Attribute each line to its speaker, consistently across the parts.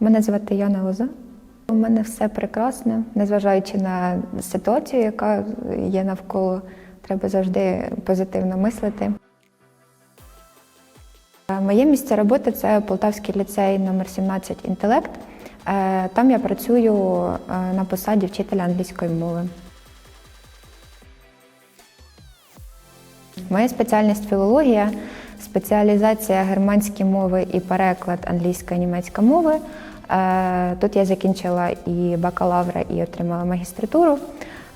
Speaker 1: Мене звати Яна Лоза. У мене все прекрасно, незважаючи на ситуацію, яка є навколо, треба завжди позитивно мислити. Е, Моє місце роботи це Полтавський ліцей номер 17 інтелект. Е, Там я працюю е, на посаді вчителя англійської мови. Моя спеціальність філологія, спеціалізація германські мови і переклад англійська і німецька мови. Е, Тут я закінчила і бакалавра, і отримала магістратуру.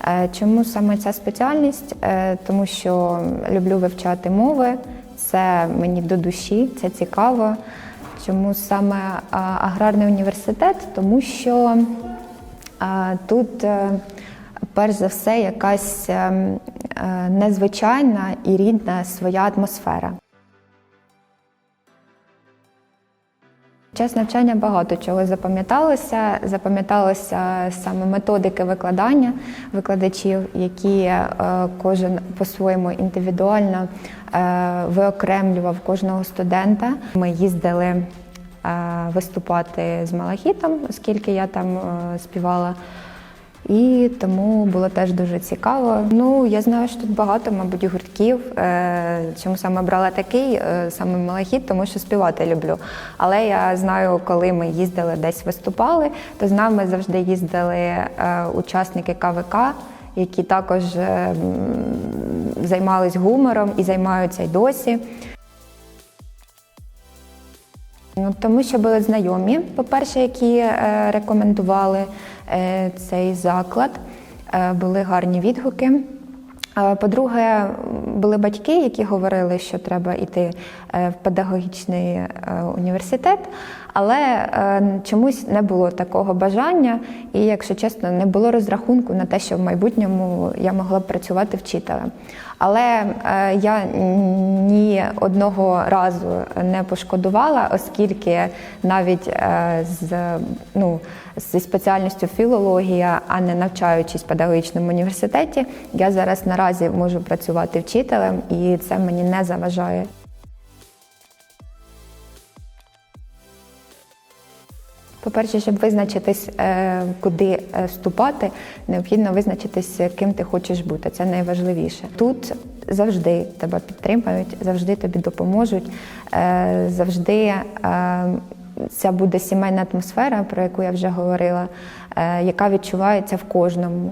Speaker 1: Е, Чому саме ця спеціальність? Е, Тому що люблю вивчати мови, це мені до душі, це цікаво. Чому саме аграрний університет? Тому що тут перш за все якась е, е, незвичайна і рідна своя атмосфера. Час навчання багато чого запам'яталося. Запам'яталося саме методики викладання викладачів, які е, кожен по-своєму індивідуально е, виокремлював кожного студента. Ми їздили е, виступати з малахітом, оскільки я там співала. І тому було теж дуже цікаво. Ну, я знаю, що тут багато, мабуть, гуртків. Е, Чому саме брала такий е, саме малахіт, тому що співати люблю. Але я знаю, коли ми їздили десь виступали, то з нами завжди їздили е, учасники КВК, які також е, займались гумором і займаються й досі. Тому що були знайомі, по-перше, які е, рекомендували е, цей заклад, е, були гарні відгуки. По-друге, були батьки, які говорили, що треба йти в педагогічний університет, але чомусь не було такого бажання, і, якщо чесно, не було розрахунку на те, що в майбутньому я могла б працювати вчителем. Але е, я ні одного разу не пошкодувала, оскільки навіть е, з, ну, зі спеціальністю філологія, а не навчаючись в педагогічному університеті, я зараз наразі можу працювати вчителем, і це мені не заважає. По-перше, щоб визначитись, е, куди е, вступати, необхідно визначитись, ким ти хочеш бути. Це найважливіше. Тут завжди тебе підтримають, завжди тобі допоможуть, е, завжди е, ця буде сімейна атмосфера, про яку я вже говорила, е, яка відчувається в кожному.